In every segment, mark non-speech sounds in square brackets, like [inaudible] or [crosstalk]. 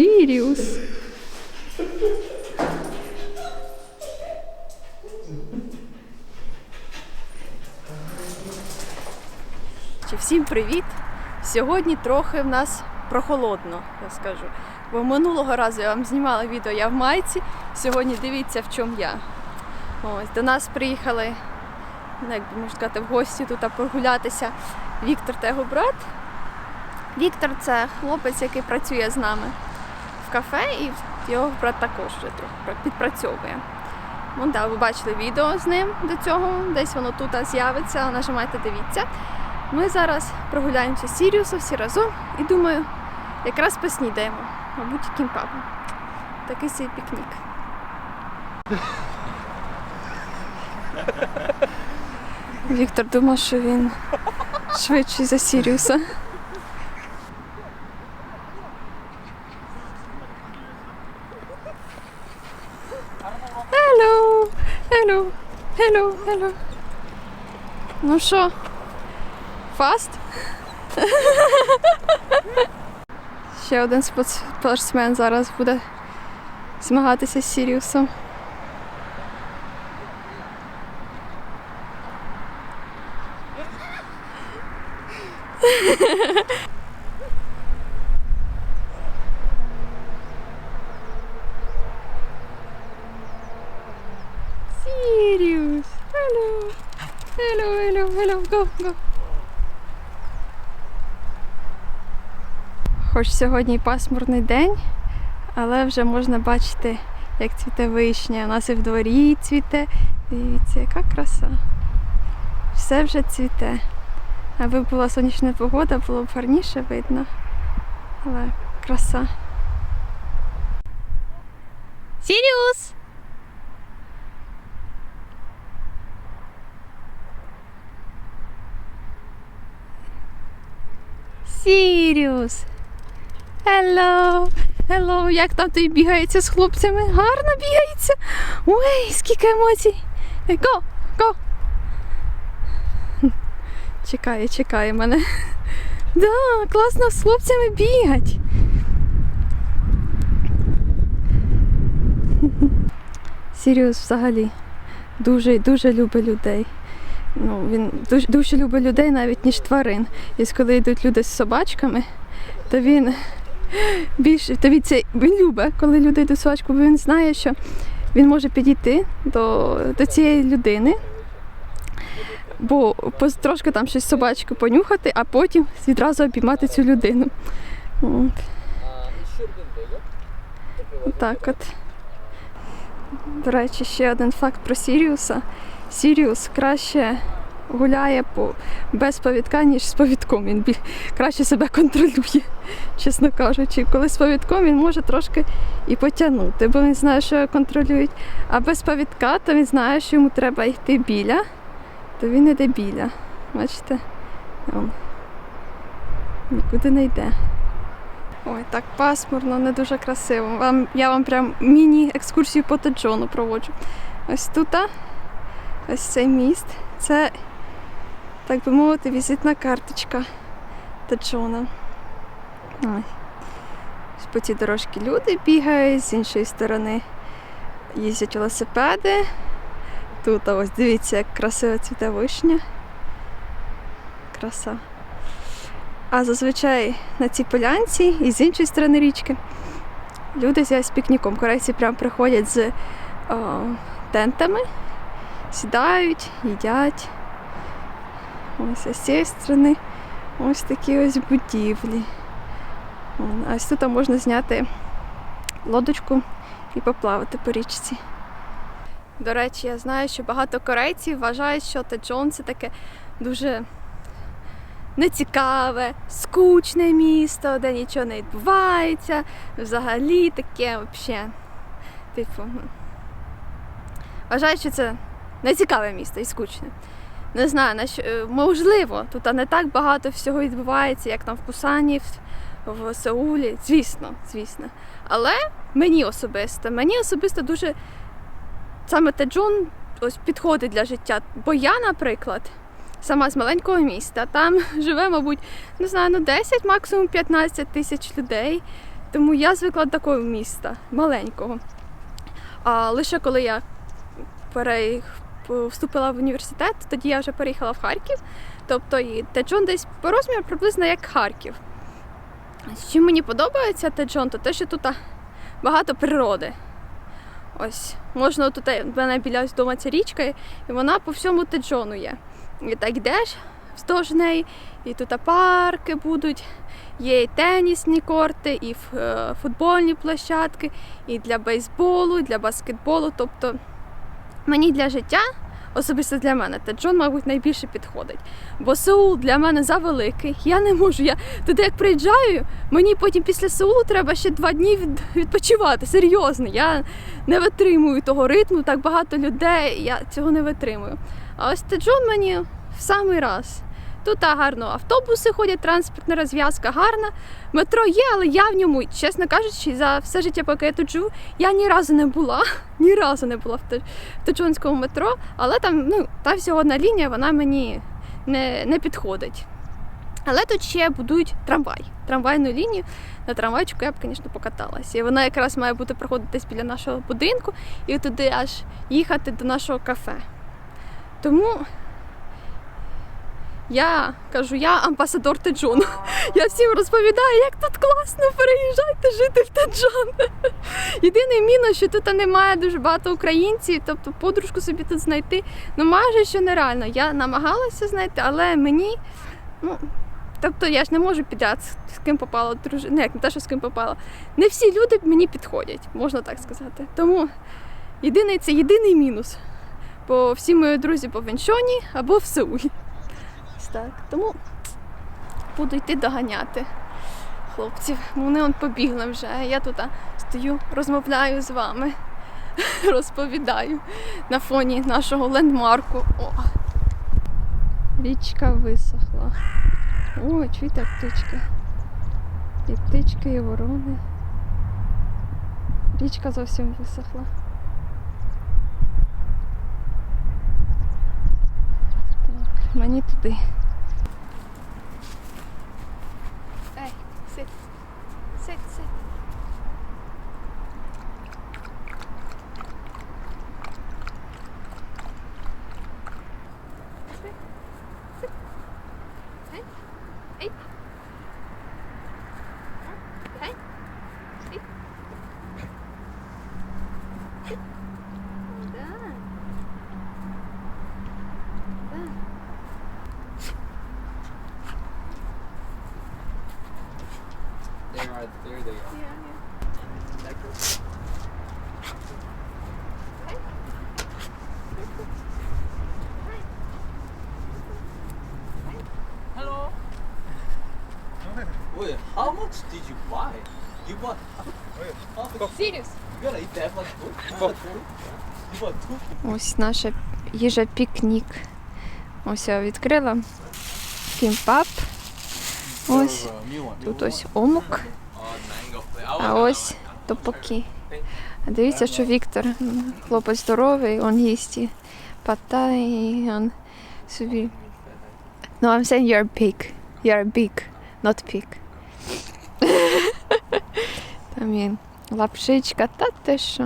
Сіріус. Чи Всім привіт! Сьогодні трохи в нас прохолодно, я скажу. Бо минулого разу я вам знімала відео, я в майці. Сьогодні дивіться, в чому я. Ось до нас приїхали, ну, як би можна сказати, в гості тут прогулятися Віктор та його брат. Віктор це хлопець, який працює з нами кафе, і його брат також вже трохи підпрацьовує. Ну, да, ви бачили відео з ним до цього, десь воно тут з'явиться, нажимайте, дивіться. Ми зараз прогуляємося з Сіріусом всі разом і думаю, якраз поснідаємо, мабуть, кімпапом. Такий свій пікнік. Віктор думав, що він швидший за Сіріуса. Hello! Hello! Hello! Hello! Ну що, фаст? [laughs] Ще один спортсмен зараз буде змагатися з Сіріусом. [laughs] Сіріус! Hello! Hello, hello, go. Хоч сьогодні пасмурний день, але вже можна бачити, як цвіте вишня. У нас і в дворі цвіте. Дивіться, яка краса. Все вже цвіте. Аби була сонячна погода, було б гарніше видно. Але краса. Сіріус! Сіріус! Hello! Hello! Як там тобі бігається з хлопцями? Гарно бігається! Ой, скільки емоцій! Го! Го! Чекає, чекає мене. [laughs] Да, класно з хлопцями бігать. [laughs] Сіріус взагалі дуже дуже любить людей. Ну, він дуже, дуже любить людей навіть ніж тварин. І коли йдуть люди з собачками, то він [laughs] більше то він, це, він любить, коли люди йдуть з собачкою, бо він знає, що він може підійти до, до цієї людини, бо трошки там щось з понюхати, а потім відразу обіймати цю людину. От. Отак от. До речі, ще один факт про Сіріуса. Сіріус краще гуляє по, без повідка, ніж з повідком. Він бі- краще себе контролює, чесно кажучи. Коли з повідком він може трошки і потягнути, бо він знає, що його контролюють. А без повідка, то він знає, що йому треба йти біля, то він йде біля. Бачите? Он. Нікуди не йде. Ой, так пасмурно, не дуже красиво. Вам, я вам прям міні-екскурсію по Таджону проводжу. Ось тут, ось цей міст. Це, так би мовити, візитна карточка Таджона. Ой. По цій дорожці люди бігають, з іншої сторони їздять велосипеди. Тут ось дивіться, як красиво цвіте вишня. Краса. А зазвичай на цій полянці і з іншої сторони річки люди з'являють з пікніком. Корейці прям приходять з о, тентами, сідають, їдять. Ось а з цієї сторони ось такі ось будівлі. А ось тут можна зняти лодочку і поплавати по річці. До речі, я знаю, що багато корейців вважають, що Теджон це таке дуже нецікаве, скучне місто, де нічого не відбувається. Взагалі таке взагалі. Типу. ну. Вважають, що це нецікаве місто і скучне. Не знаю, на що, е, можливо, тут не так багато всього відбувається, як там в Пусані, в, Сеулі. Звісно, звісно. Але мені особисто, мені особисто дуже саме Теджон ось підходить для життя. Бо я, наприклад, сама з маленького міста. Там [laughs] живе, мабуть, не знаю, ну 10, максимум 15 тисяч людей. Тому я звикла до такого міста, маленького. А лише коли я пере... вступила в університет, тоді я вже переїхала в Харків. Тобто і Теджон десь по розміру приблизно як Харків. Що мені подобається Теджон, то те, що тут багато природи. Ось, можна тут в мене біля ось дома ця річка, і вона по всьому Теджону є. І так йдеш вздовж неї, і тут парки будуть, є і тенісні корти, і е, футбольні площадки, і для бейсболу, і для баскетболу. Тобто мені для життя, особисто для мене, Теджон, мабуть, найбільше підходить. Бо Сеул для мене завеликий. Я не можу. Я туди як приїжджаю, мені потім після Сеулу треба ще два дні від, відпочивати. Серйозно, я не витримую того ритму, так багато людей, я цього не витримую. А ось Теджон мені в самий раз. Тут гарно автобуси ходять, транспортна розв'язка гарна. Метро є, але я в ньому, чесно кажучи, за все життя, поки я тут живу, я ні разу не була. [laughs] Ні разу не була в Течонському метро, але там ну, та всього одна лінія, вона мені не, не підходить. Але тут ще будують трамвай, трамвайну лінію. На трамвайчику я б, звісно, покаталася. І вона якраз має бути проходити десь біля нашого будинку і туди аж їхати до нашого кафе. Тому я кажу, я амбасадор Теджону. [laughs] Я всім розповідаю, як тут класно, переїжджайте жити в Теджон. [laughs] Єдиний мінус, що тут немає дуже багато українців, тобто подружку собі тут знайти, ну майже що нереально. Я намагалася знайти, але мені, ну, тобто я ж не можу підряд з ким попало дружити. Не, як не те, що з ким попало. Не всі люди мені підходять, можна так сказати. Тому єдиний це єдиний мінус. Бо всі мої друзі по Венчоні або в Сеулі. Так. Тому буду йти доганяти хлопців. Вони он побігли вже. Я тут стою, розмовляю з вами, [laughs] розповідаю на фоні нашого лендмарку. О, річка висохла. О, чуєте птички. І птички, і ворони. Річка зовсім висохла. Мені туди. Much did you buy? You bought. How much? Serious? You gotta eat that much food? You bought two? You bought two? Ось наша їжа пікнік. Ось я відкрила кімпап. Ось Uh, тут ось омук, а ось топоки. А дивіться, що Віктор, хлопець здоровий, він їсть і патай, і він собі. No, I'm saying you're big. You're big, not pig. También. La psychka ta też.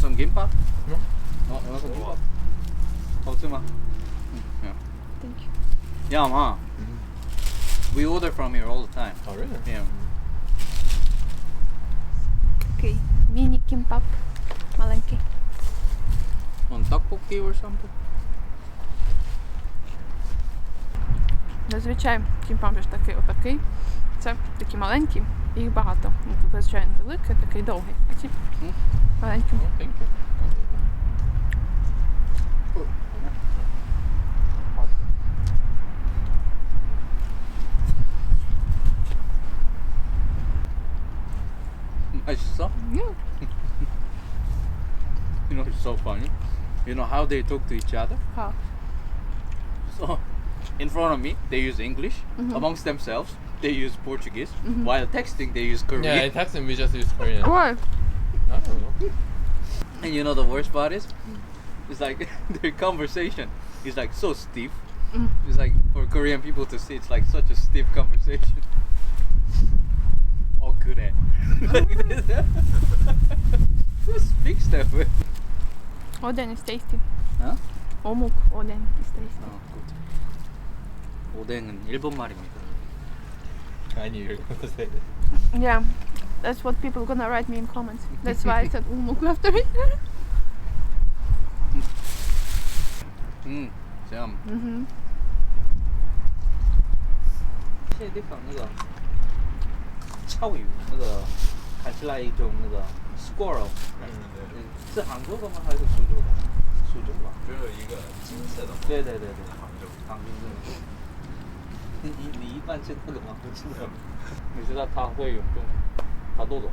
Są gimpa? No. No, ona była. Otrzyma. Ja ma. We order from here all the time. Oh really? Yeah. Okay. Mini kimbap. Malenki. On tteokbokki or something? Zazwyczaj kimbap jest taki o takiej. Це такі маленькі, їх багато. Звичайно, великий, такий довгий. А ці маленькі. Yeah. [laughs] you know, it's so funny. You know how they talk to each other? How? So, in front of me, they use English mm -hmm. amongst themselves they use Portuguese. Mm-hmm. While texting, they use Korean. Yeah, in texting we just use Korean. Why? I don't know. And you know the worst part is, it's like [laughs] their conversation is like so stiff. Mm. It's like for Korean people to see, it's like such a stiff conversation. All good at. Who speaks that way? Oden is tasty. Huh? 어묵 오뎅 is tasty. 아, good. 오뎅은 일본 말입니다. I knew you were going to say this. Yeah, that's what people are gonna write me in comments. That's why I said [laughs] Ulmuk after it. Hmm. yum. Mm-hmm. Şey dei fan 你你一般见那个吗？不知道。你知道他会有动，他多懂。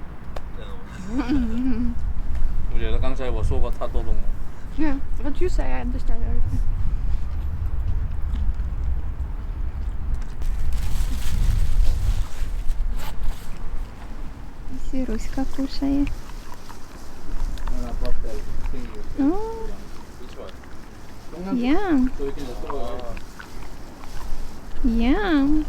我觉得刚才我说过他多懂了。 Yeah, what you say, I understand everything. Сируська кушає. Она просто Oh, Which one? yeah, Yeah.